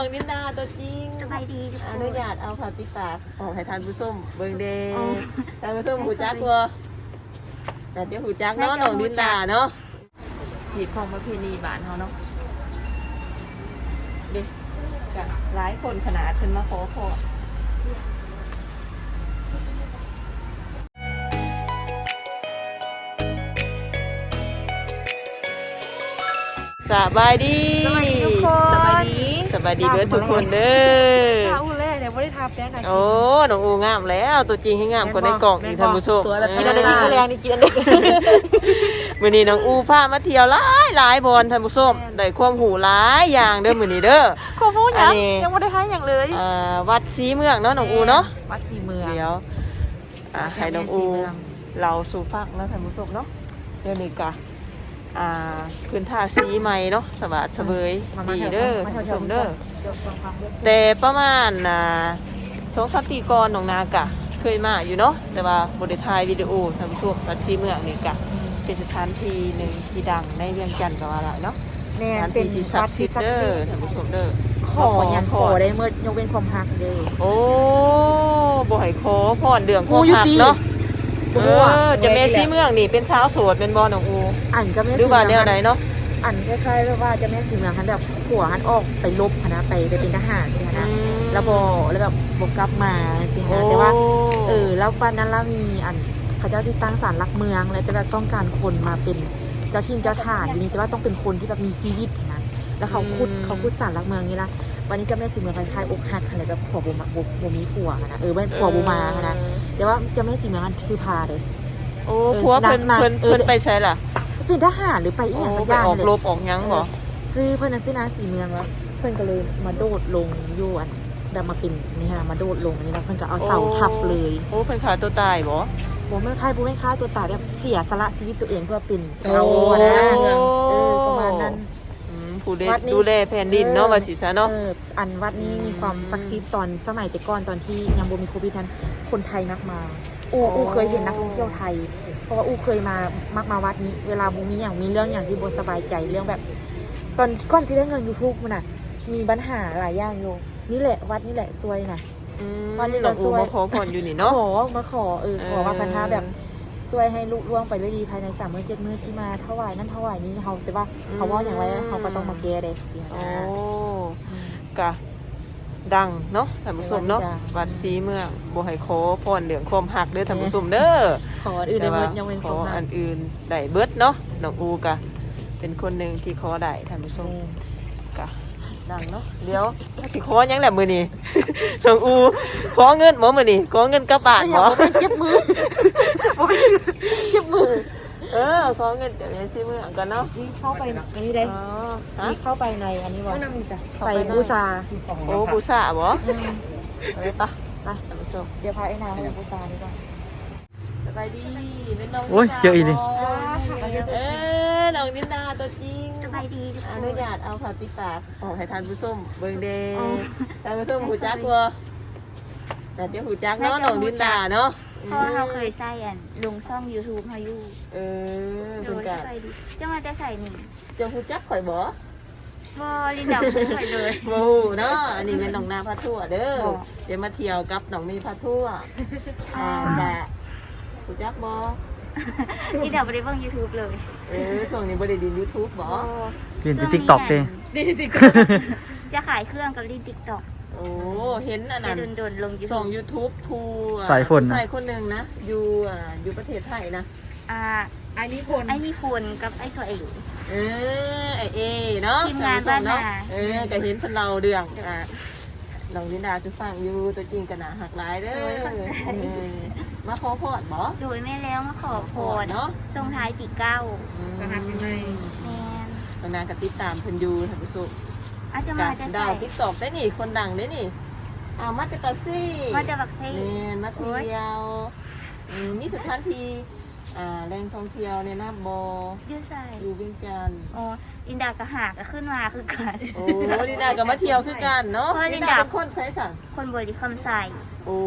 น้องนินดาตัวจริงสบายดีทุกคอนนุญาตเอาผ้าปิดปากออกให้ทานผู้ส้มเบิ่งเดย์ทานผู้ส้มหูจักบ่แต่เดี๋ยวหูจักเนาะน้องนินดาเนาะหีดของประเพณีบ้านเฮาเนาะเด็กกะหลายคนขนาดเพิ่นมาขอพรสบายดี บายดีเด้อทุกคนเด้อข้าวแรกเนี่ยไม่ได้ทาแป้งกันโอ้น้องอูงามแล้ว ตัวจริงให้งามกว่าในกล่องอีกท่านผู้ชมสวยแบบกินอะไรดีก็แรงนี่กินอันนี้มื้อนี้น้องอูพามาเที่ยวหลายหลายบอนท่านผู้ชมได้ความหูหลายอย่างเด้อมื้อนี้เด้อขอพูดอัยันงนี้ยังไม่ได้ให้อย่างเลยอ่าวัดชีเมืองเนาะน้องอูเนาะวัดสีเมืองเดี๋ยวอ่าให้น้องอูเราสู่ฟังเนาะท่านผู้ชมเนาะเดี๋ยวนี้กะ อ่าพื้นท่าสีใหม่เนาะสวัสดิ์เสบยดีเด้อท่านผู้ชมเด้อแต่ประมาณอ่าสองสามปีก่อนน้องนากะ เคยมาอยู่เนาะแต่ว่าบริทายวิดีโอทำช่วงรัชชีเมืองนี่กะ เป็นสถานที่หนึ่งที่ดังในเวียงจันทร์ก็ว่าละเนาะแน่สถานเป็นที่ที่ศัวักดดิ์สิที่ทธิ์ศักเด้ดิ์อสิทธิ์ท่านผู้ชมเด้อขอยังขอได้เมื่อยกเว้นความหักเลยโอ้บ่ให้ขอพรเดืองพอูรอยู่หักดีเนาะ บ่เอรู้อะอจะเมซีเมืองนี่เป็นสาวโสดเป็นบ่น้องอูอันจะไม่หรือว่าแนวไหนเนาะอันคล้ายๆแบบว่าจะไม่สีเมืองคันแบบผัวหันออกไปลบหั้นนะไปไปเป็นทหารสิฮะนะแล้วบอแล้วแบบบกลับมาสิฮะแต่ว่าเออแล้ววันนั้นเรามีอันเขาเจ้าที่ตั้งศาลหลักเมืองแล้วแต่แบบต้องการคนมาเป็นเจ้าทินเจ้าฐานทีนี้แต่ว่าต้องเป็นคนที่แบบมีชีวิตนะแล้วเขาคุดเขาคุดศาลหลักเมืองนี่ละ วันนี้เจะแม่สีเมืองคล้ายๆอกหักอะไรแบบผัวบุมาบุบุมีผัวนะเออไม่ผัวบุมานะแต่ว่าเจะแม่สีเมืองมันคือพาเลยโอ้ผัวเพิ่นนัดมาเพิ่นเออเพิ่นไปใช่ล่ะเป็นทหารหรือไปอีกอย่างสักอไปย่างออกเลยรบออกหยังบ่ซื้อเพื่อนนั้นซื้อนางสีเมืองวะเพื่อนก็เลยมาโดดลงอยวนแบบมาเป็นนี่ฮะมาโดดลงอันนี้แล้วเพื่อนก็เอาเสาทับเลยโอ้เพิ่นฆ่าตัวตายบ่ผมไม่ค่ายผมไม่ค่ายตัวตายแบบเสียสละชีวิตตัวเองเพื่อเป็นโอ้เราอะนะเออประมาณนั้นอืม ผู้เดวัดนี้ดูแลแผ่นดินเนาะว่าสิซะเนาะเอออันวัดนี้มีความศักดิ์สิทธิ์ตอนสมัยแต่ก่อนตอนที่ยังบ่มีโควิดนั้น คนไทยมักมา อูอ๋ออูเคยเห็นนักท่องเที่ยวไทย เพราะว่าอูเคยมามักมาวัดนี้ เวลาบูมีอย่างมีเรื่องอย่างที่โบสบายใจเรื่องแบบ ตอนก่อนที่ได้เงินยูทูบมันน่ะ มีปัญหาหลายอย่างอยู่นี่แหละวัดนี่แหละซวยน่ะ อืมวันนี้หลวก็งสอูวยมาขอพรอยู่นี่เนาะ ขอมาขอเออขอว่าเออพันธะแบบ ช่วยให้ลุล่วงไปด้วยดีภายในสามมื้อเจ็ดมื้อที่มาเท่าไหร่นั่นเท่าไหร่นี้เขาแต่ว่าเขาว่าอย่างไรเขาก็ต้องมาแก้ได้สิโอ้นะกะดังเนาะท่านผู้ชมเนาะดังวัดศรีเมืองบ่ให้ขอพรเรื่องความหักเด้อท่านผู้ชมเด้อขออันอื่นในแต่มืว่าอยังเป็นขคอนมาอันอื่นได้เบิดเนาะน้องอูกะเป็นคนหนึ่งที่ขอได้ท่านผู้ชมกะดังเนาะเดี๋ยวสิขอหยังแหละมื้อนี้น้องอูขอเงินบ่มื้อนี้ขอเงินกลับบ้านอยาบ่กเป็นเจ็บมือ บ่เป็นเจ็บมือ เออขอเงินจากในที่เมืองกันเนาะนี่เข้าไปอันนี้ได้อ๋อฮะนี่เข้าไปในอันนี้ว่าเข้าไปไปในบูชาโอ้บูชาบ่อืมไปปะไปท่านผู้ชมเดี๋ยวพาไอ้นางไปบูชาดีกว่าสบายดีเป็นน้องโอ้ยเจออีกนี่เออน้องนินดาตัวจริงสบายดีทุกคอนนุญาตเอาผ้าปิดปากออกให้ทานผู้ส้มเบิ่งเดย์ทานผู้ส้มหูจักตัว แต่เดี๋ยวหูจักเนาะน้องนินดาเนาะเพราะว่าเราเคยใส่อันลงช่อง YouTube มาอยู่เออโดเพิ่นยก็สบายดีจะมาจะใส่หนึ่งจะหูจักข่อยบ่บอลินดาไม่ใส่เลย บ่ฮู้เนาะอันนี้เป็นน้องนาพาทั่วเด้อบ่ เดี๋ยวมาเที่ยวกับน้องมีพาทั่วอ่าแต่หูจักบ่ลินดาไม่ได้เบิ่ง YouTube เลยเออช่วงนี้บ่ได้ดู YouTube บ่ เรียนที่ TikTok เด้จะขายเครื่องกับลินติ๊กต็อก โอ้เห็นอันจะนั้นโดนๆลงส่ง YouTube YouTube ทูอะสายฝนนะ ผู้ชายคนหนึ่งนะ อยู่อ่าอยู่ประเทศไทยนะ อ่าอันนี้คนไอ้นี่คนกับไอ้ตัวเอง เออไอเอเนาะทีมงานบ้านนา เออก็เห็นเพิ่นเราเรื่องอ่าน้องลินดาจะฟังอยู่ตัวจริงกันนะหักหลายเด้อเออมาขอพรบ่โดยแม่แล้วมาขอพรเนาะทรงท้ายปีเก้าอืมกระหักยังไง แมน ตอนนั้นก็ติดตามเพิ่นอยู่ท่านผู้ชม อาจจะกัมาจะดาใส่ว TikTok ได้นี่คนดังได้นี่อ้าวมาจากตักซี่มาจะแบบใส่นี่มาเที่ยวอืมมีสถานที่อ่าแหล่งท่องเที่ยวในน้ำบอยืดใส่อยู่เวียงจันทน์อ๋อลินดาก็หากก็ขึ้นมาคือกัน โอ้ลินดาก็มาเที่ยวคือกันเนาะเพราะลิลินนดา ดาเป็นคนใส่สันคนบริคำใส่โอ้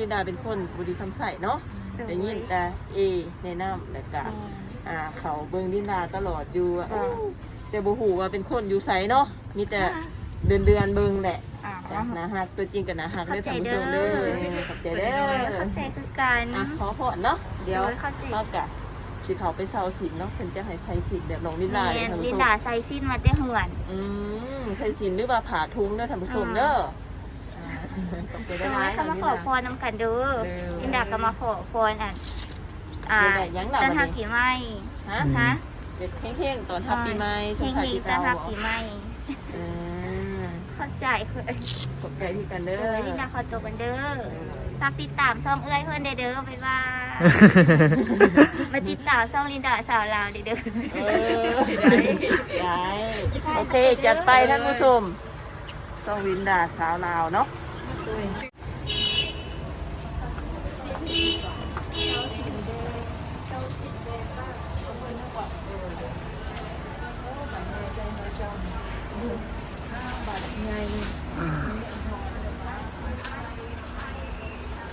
ลินดาเป็นคนบุรีคำใส่เนาะได้ยินแต่เอในน้ำแต่กะ อ่าเขาเบิ่งลินดาตลอดอยู่อะอ่า แต่บ่ฮู้ว่าเป็นคนอยู่ไสเนาะมีแต่เดือนเดือนๆเบิ่งแหละอ่าจ้ะนะฮักตัวจริงกับนะฮักเด้อเข้าท่านใจผู้ชมเด้อเด้อขอบใจเด้อเข้าใจคือกันอะขอพรเนาะเดี๋ยวโดยเข้าใจเรากะสิเขาไปเซาสินเนาะเพิ่นจะให้ใส่สินแบบน้องลิลาเลยแม่ท่านลิผู้ชมดาใส่สิ้นมาได้เหือนอืมใส่สินหรือว่าผ่าทุงเด้อท่านผู้ชมเด้ออ่าขอบใจตได้รงหลายนั้นเขามาขอพรน้ำกันเด้อเด้อลินดาก็มาขอพรอะอ่าเดี๋ยวได้ยังหลับต้นบัทัดกนี้ผีไหมฮะฮะ เด็กเท่งๆตอนทับปีใหม่ช่วงเฮขายงปีๆต้นเก่าทักผีไหมอืมเข้าใจคือขอบใจที่กันเอเด้ออลินดาขอตัวกันเด้อฝากติดตามช่องเอ้ยเพื่อนเด้อเด้อบ๊ายบายมาติดตามช่องลินดาสาวลาวเด้อเด้อเออได้ได้โอเคจัดไปท่านผู้ชมซ่องวินดาสาวลาวเนาะ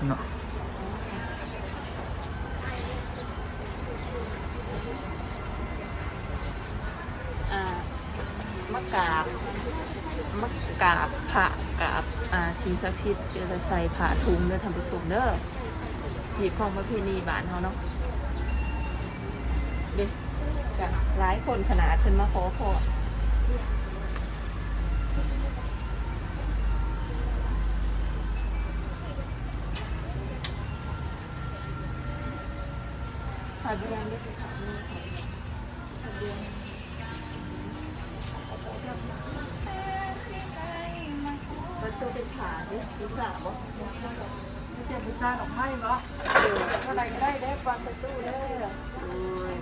เนาะ อ่า มะกาบมะกาบผักกาบอ่าสิ่งศักดิ์สิทธิ์เจะใส่ผ้าถุงเด้อท่านผู้ชมเด้อหีบของประเพณีบ้านเฮาเนาะเด็กหลายคนขนาดขึ้นมาขอพร ตัวเป็นขาดิรู้จักบ่เจ็บบุษาดอกไม้บ่เออเท่าไรก็ได้ได้ฟังปตูได้โอ้ย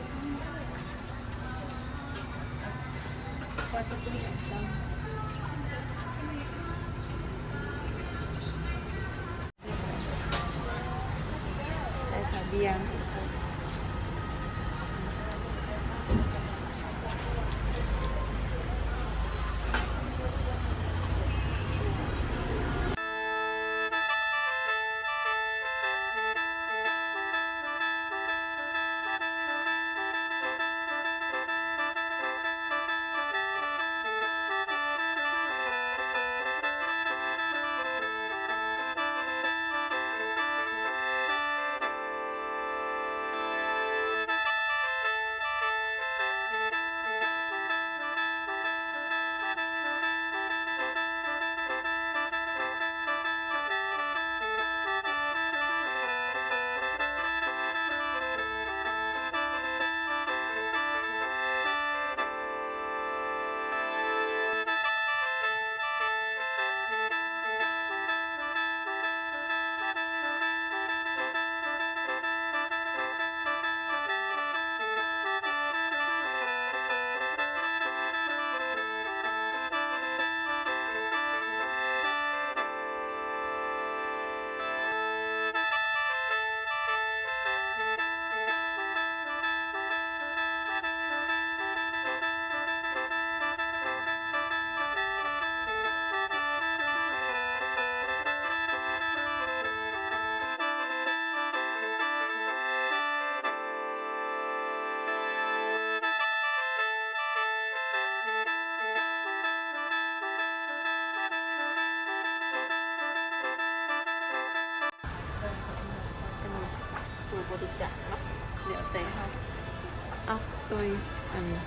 เอาตุยอันนี้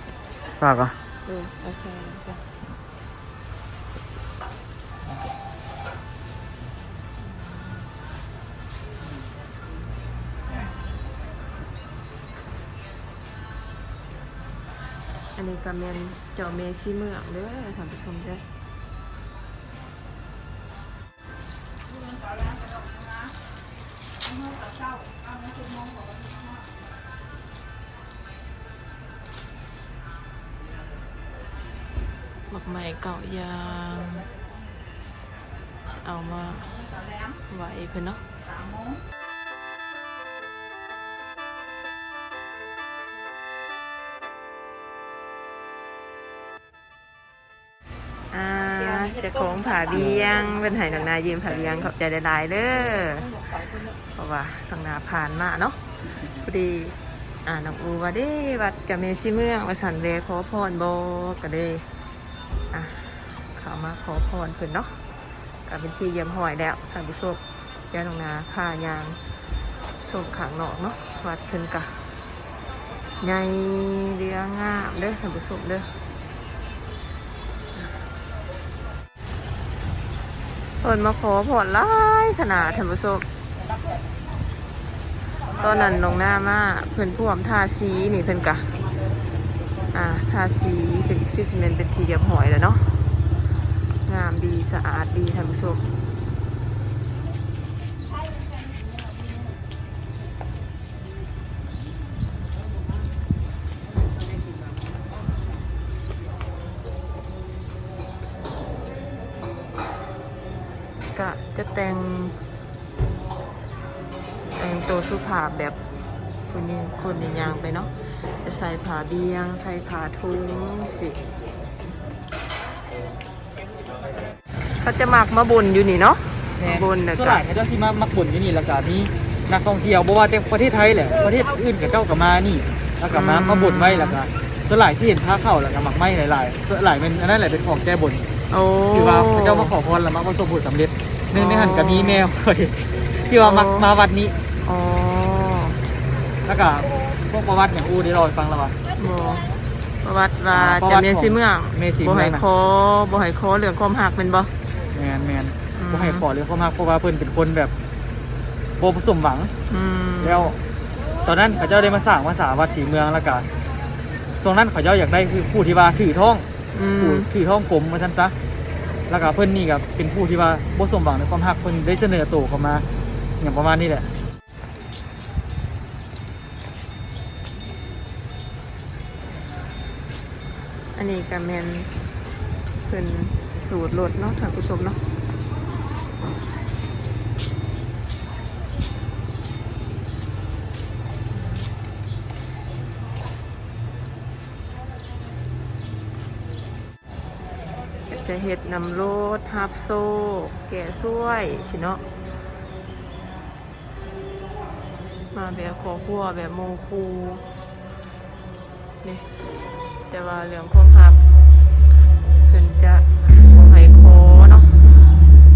ฝากอะเออเอาแชร์จ้ะอันนี้ก็เป็นเจ้าเมซี่เมืองเด้อท่านผู้ชมเด้อ หมักใหม่เก่ายางสิเอามาไว้เพื่อนเนาะอ่าเจะของผาเบียงเป็นไห้ทางนายืมผาเบียงขอบใจหลายๆเด้อเพราะว่าทางนาผ่านมาเนาะพอดีอ่าน้องอูว่าเด้วัดจะเมซี่เมืองว่าสันเวขอพรโบก็ได้ อะเขามาขอพรเพิ่นเนาะก็เป็นที่เยี่ยมห้อยแล้วท่านผู้ชมยาตรงนาพายางชมขางนอกเนาะวัดเพิ่นกะใหญ่เรียงงามเด้อท่านผู้ชมเด้อเพิ่นมาขอพรหลายขนาดท่านผู้ชมตอนนั้นลงหน้ามาเพิ่นพ่วมทาสีนี่เพิ่นกะ อ่าทาสีเป็นฟิสเมนเป็นทีเรียบหอยแล้วเนาะงามดีสะอาดดีท่านผู้ชมกะจะแต่ง แต่งตัวสุภาพแบบคนนี้คนนี้ยางไปเนาะ ใส่ผ้าเบียง ใส่ผ้าทุงสิเขาจะหมักมาบนอยู่นี่เนาะมาบนนะส่วนหจ๊ะลายเขาเจ้าที่มามักบ่นอยู่นี่แล้วก็มีนักท่องเที่ยวบ่ว่าแต่ประเทศไทยแหละประเทศอื่นกับเจ้าก็มานี่แล้วก็มามาบ่นไว้แล้วก็ส่วนหลายที่เห็นพาเข้าแล้วก็มักไม้หลายๆส่วนหลายเป็นอันนั้นแหละเป็นของแก้บนโอ้ที่ว่าพระเจ้ามาขอพรแล้วมักประสบผลสำเร็จหนึ่งในหันก็มีแมวที่ว่ามักมาวัดนี้อ๋อแล้วก็ พวกประวัติอย่างอู้ได้รอให้ฟังแล้วว่าบประวัติว่าประจะวัติเมียนซีเมืองเมียนซีเมืบ่องให้น่ะคอบ่ให้คอเรื่องความหักเป็นบ่ แมนแมนอืม บ่ให้ขอเรื่องความรักเพราะว่าเพิ่นเป็นคนแบบโบผสมหวัง อืมแล้ว ตอนนั้นเขาเจ้าได้มาสร้างมาสาวัดสีเมืองแล้วก็ตรงนั้นเขาเจ้าอยากได้คือผู้ที่ว่าถือท่องอืมผู้ถือท่องกลมมาซั่นซะแล้วก็เพิ่นนี่ก็เป็นผู้ที่ว่าบ่สมหวังในความรักเพิ่นได้เสนอตัวเข้ามาอย่างประมาณนี้แหละ นี้ก็แมนเพิ่นสูตรรสเนาะท่านผู้ชมเนาะจะเห็ดนำโรดฮับโซแก่ซ้วยสิเนาะมาแบบขอขั้วแบบโมคูนี่แต่ว่าเรื่องความหับ เพิ่นจะบ่ให้ขอเนาะ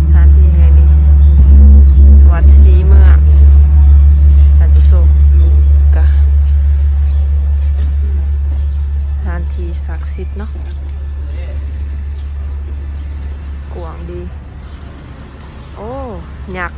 สถานที่แห่งนี้ วัดศรีเมืองท่านผู้ชมกะสถานที่ศักดิ์สิทธิ์เนาะกวางดี โอ้หยัก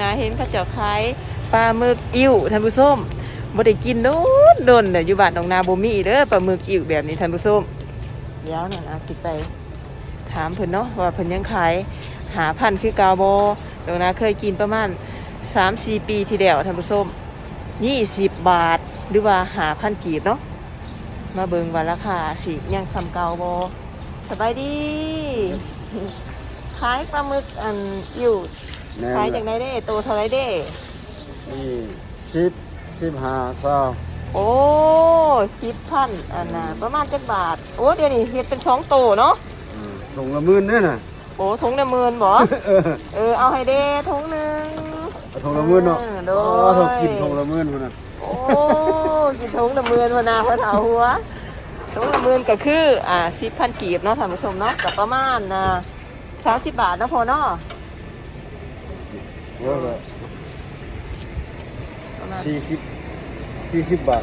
นาเห็นเขาเจ้าขายปลาหมึกอิ่วท่านผู้ชมบ่ได้กินโดนโดนแต่อยู่บ้านดองนาบ่มีเด้อปลาหมึกอิ่วแบบนี้ท่านผู้ชมเดี๋ยวเนี่ยนะสิไปถามเพิ่นเนาะว่าเพิ่นยังขายหาพันธุ์คือกาวบ่ดองนาเคยกินประมาณ3-4ปีที่แล้วท่านผู้ชม20บาทหรือว่าหาพันกีบเนาะมาเบิ่งว่าราคาสิยังทำเก่าบ่สบายดีขายปลาหมึกอันอิ่ว แม่ขายจากไหนเด้โตเท่าไรเด้นี่สิบสิบห้าเศร้าโอ้สิบพันอันน่ะประมาณจักบาท โอ้เดี๋ยวนี้เฮ็ดเป็นสองโตเนาะอืมถุงละหมื่นเนี่ยน่ะโอ้ถุงละหมื่นบ่เออเออเอาให้เด้ถุงหนึ่งเอาถุงละหมื่นเนาะเออโดอ๋ยอถุงกินถุงละหมื่นคนน่ะโอ้กินถุงละหมื่นพนาพระเถาหัวถุงละหมื่นก็คืออ่าสิบพันกีบเนาะท่านผู้ชมเนาะกับประมาณนะสามสิบบาทเนาะพอเนาะ เยอะเลยประมาณสี่สิบสี่สิบบาท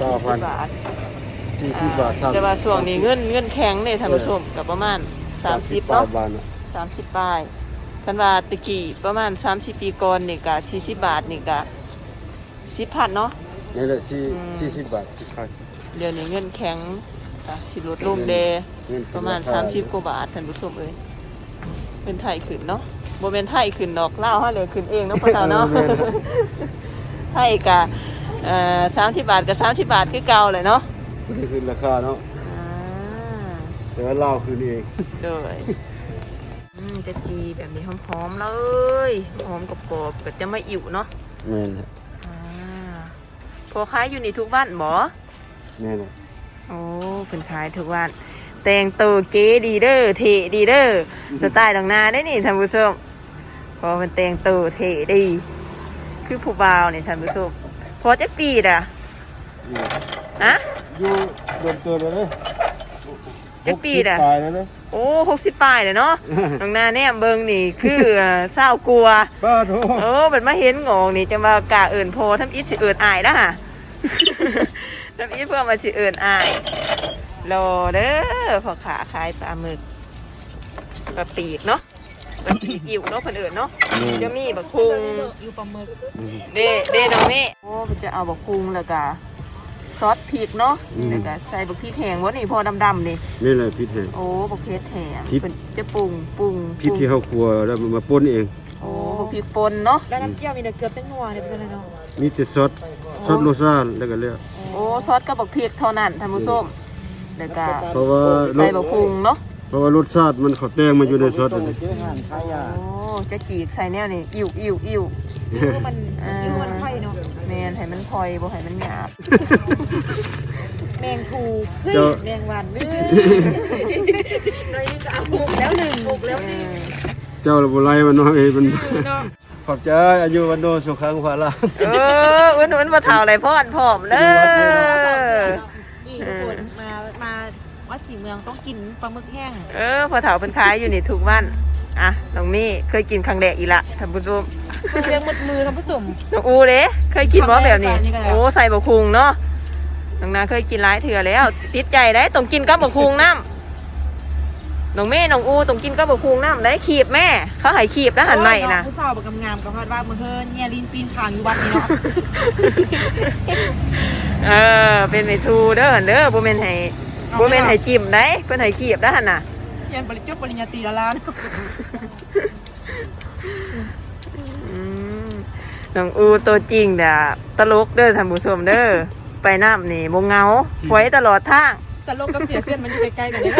สามพันบาทสี่สิบบาทสามแต่ว่าช่วงนี้เงินเงินแข็งเนี่ยท่านผู้ชมกับประมาณสามสิบเนาะเนาะบาทเนาะสามสิบปลายกันว่าตะกี้ประมาณสามสิบปีก่อนนี่กะสี่สิบบาทนี่กะสิบพันเนาะนี่แหละสี่อืมสี่สิบบาทสิบพันเดี๋ยวนี้เงินแข็งกะสิลดลงเดเงินประมาณสามสิบกว่าบาทท่านผู้ชมเอ้ยเป็นไทยขึ้นเนาะ โบเป็นไทยขึ้นดอกเล่าวให้เลยขึ้นเองเนาะพ่อสาวเนาะไทยกะเอ่อสามสิบบาทกับสามสิบบาทคือเก่าเลยเนาะไม่ได้ขึ้นราคาเนาะอ่า แต่ว่าเราคืนเองโดยอืมจะจีแบบนี้หอมๆเลยหอมกรอบๆก็จะไม่อิ่วเนาะแม่นฮะอ่าพอขายอยู่นี่ทุกวันบ่แม่นฮะโอ้เพิ่นขายทุกวันแต่งตัวเก๋ดีเด้อเท่ดีเด้อสไตล์ดองนาได้นี่ท่านผู้ชม พอมันแต่งตัวเท่ดี คือผู้บ่าวนี่ท่านผู้ชมพอจะปีดอะนี่ฮะอยู่โดนตัวเลยเด้อจักปีน่ะหกสิบปลายแล้วเด้อโอ้หกสิบปลายเลยเนาะดองนาเนี่ยเบิงนี่คือเอ่อเศร้ากลัวบ้าโถโอ้เป็นมาเห็นงงนี่จะมากาเอิ่นโพทำอีสิเอิ่นอายนะฮะทำอีเพื่อมาสิเอิ่นอายรอเด้อพอขาขายปลาหมึกปลาปีกเนาะ ปลาปีกอิ่วเนาะคนอื่นเนาะจะมีบักคุงอยู่ปลาหมึกเด้เด้น้องนี่โอ้มันจะเอาบักคุงแล้วก็ซอสพริกเนาะแล้วก็ใส่บักพริกแห้งวะนี่พอดำๆนี่นี่แหละพิษแห้งโอ้บักเพชรแห้งพริกเพิ่นจะปรุงปรุงพิษที่เขาครัวแล้วมันมาป่นเองโอ้บักพริกป่นเนาะแล้วน้ำเจียวมีแต่เกลือเป็นนัวเนี่ยเป็นอะไรเนาะมีแต่ซอสซอสโลซานแล้วก็แล้วโอ้ซอสกับบักพริกเท่านั้นท่านผู้ชมแล้วก็เพราะว่าใส่บักพุงเนาะ เพราะว่ารสชาติมันเขาแตงมาอยู่ในซอสอันนี้โอ้จะจีกใส่แนวนี่อิ่วอิ่วอิ่วคือมันอ่าคือมันไข่เนาะแมนให้มันพลอยบ่ให้มันหยาบแมงทูเฮ้ยเจ้าแมงวันเฮ้ยน้อยนี่ก็เอาบุกแล้วหนึ่งบุกแล้วหนึ่งเจ้าระบุไรมันน้อยมันขอบใจอายุวันโนสุขังภาระเอออ้วนอ้วนมาเท่าไรพ่อนผอมเด้อ นี่ทุกคนมามาวัดสีเมืองต้องกินปลาหมึกแห้ง เออพอเท่าเป็นขายอยู่นี่ทุกวันอะน้องมี่เคยกินครั้งแรกอีละท่านผู้ชมเรียงมืดมือท่านผู้ชมน้องอูเด้เคยกินบ่แบบนี้ครั้งแรกนี่ก็แล้วโอ้ใส่บะคุงเนาะน้องนาเคยกินหลายเถื่อแล้ว ติดใจได้ต้องกินกับบะคุงน้ำน้องเม่น้องอูต้องกินกับบะคุงน้ำได้ขีบแม่ เขาให้ขีบแล้วหันใหม่นะผู้สาวบักงามๆกับพอดว่ามือเฮินเนี่ยลินปีนขางอยู่วัดนี้เนาะเออเป็นเมทูเด้อหันเด้อบ่แม่นให้ บ่แม่นให้จิ้มได้เพิ่นให้ขีบได้อหั่นน่ะเรียนปริญญาปริญญาตรีและล้านอืมน้องอูตัวจริงเด้อตลกเด้อท่านผู้ชมเด้อไปน้ำนี่บ่เหงาไว้ตลอดทางแต่โลกกับเสียเส้นมันอยู่ใกล้ๆกันเลย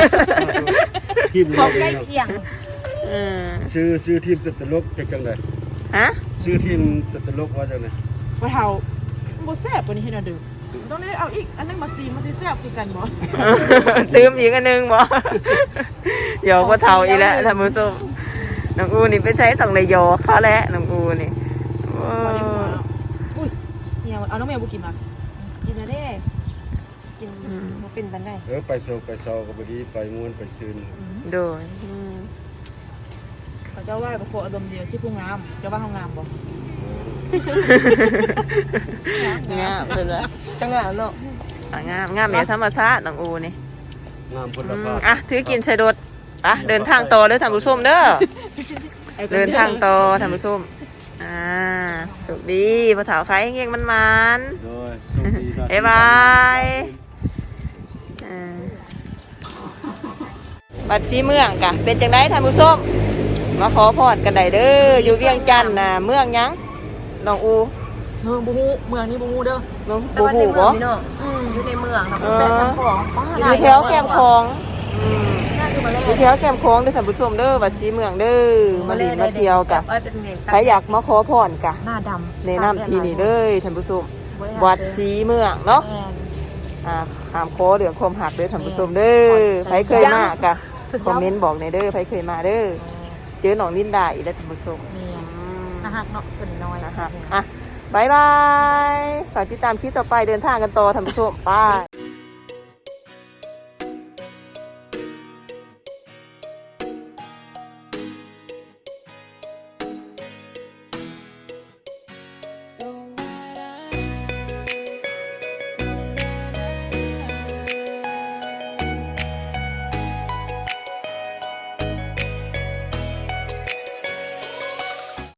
ทีมพอเราใกล้เองเคียงอืมชื่อชื่อทีมตลกเป็นจังไดฮะชื่อทีมตลกว่าจังไดว่าเท่าบ่แซ่บกว่านี้ให้น่าดู ต้องได้เอาอีกอันนึงมาซีมาซีแซ่บคือกันบ่ตืมอีกอันหนึงบ่เดี๋ยวพ่อเฒ่าอีกแล้วท่านผู้ชมน้องอูนี่ไปใช้ต้องเลยยอเขาแหล้วน้องอูนี่โอ้อุ้ยเนี่ยเอาน้องแมวบุกินมากินนะเด้กินมาเป็นบันไดเออไปโซไปเซาก็บ่ดีไปม่วนไปซื่นโดยอืมเขาเจ้าว่าประโคอารมณ์เดียวที่ผู้งามเจ้าว่าเขางามบ่ งามเป็นไรจังงามเนาะอะงามงามแบบธรรมชาติน้องอูนี่งามพลอืมภาพอะถือกินใส่รถอะเดินทางต่อเด้อท่านผู้ชมเด้อเดินทางต่อท่านผู้ชมอ่าสุขดีพ่อเฒ่าใครเงี้ยงมันมันๆโดยโชคดีนะบ๊ายบายอ่าบัดซีเมืองกะเป็นจังไดท่านผู้ชมมาขอพรกันได้เด้ออยู่เวียงจันทน์น่ะเมืองหยัง น้องอูเมืองบูฮูเมืองนี้บูฮูเด้อน้องบูฮูบ่อยู่ในเมืองนะเอเป็นอทางของป้าอยู่แถวแคมคลองอืมน่าคือมาเล่นอยู่แถวแคมคลองเด้อท่านผู้ชมเด้อบัดซีเมืองเด้อมาลินมาเที่ยวกะเอ้ยเป็นไงใครอยากมาขอพรกะหน้าดำแนะนำที่นี่เลยท่านผู้ชมวัดซีเมืองเนาะ แม่น อ่าหามโคเดือดความหักเด้อท่านผู้ชมเด้อใครเคยมากะคอมเมนต์บอกในอยเด้อใครเคยมาเด้อเจอหนองลินดาอีกแล้วท่านผู้ชมแม่นอืม นะฮักเนาะคนน้อยนะครับอะบายบาย ฝากติดตามคลิปต่อไปเดินทางกันต่อท่านผู้ชมบาย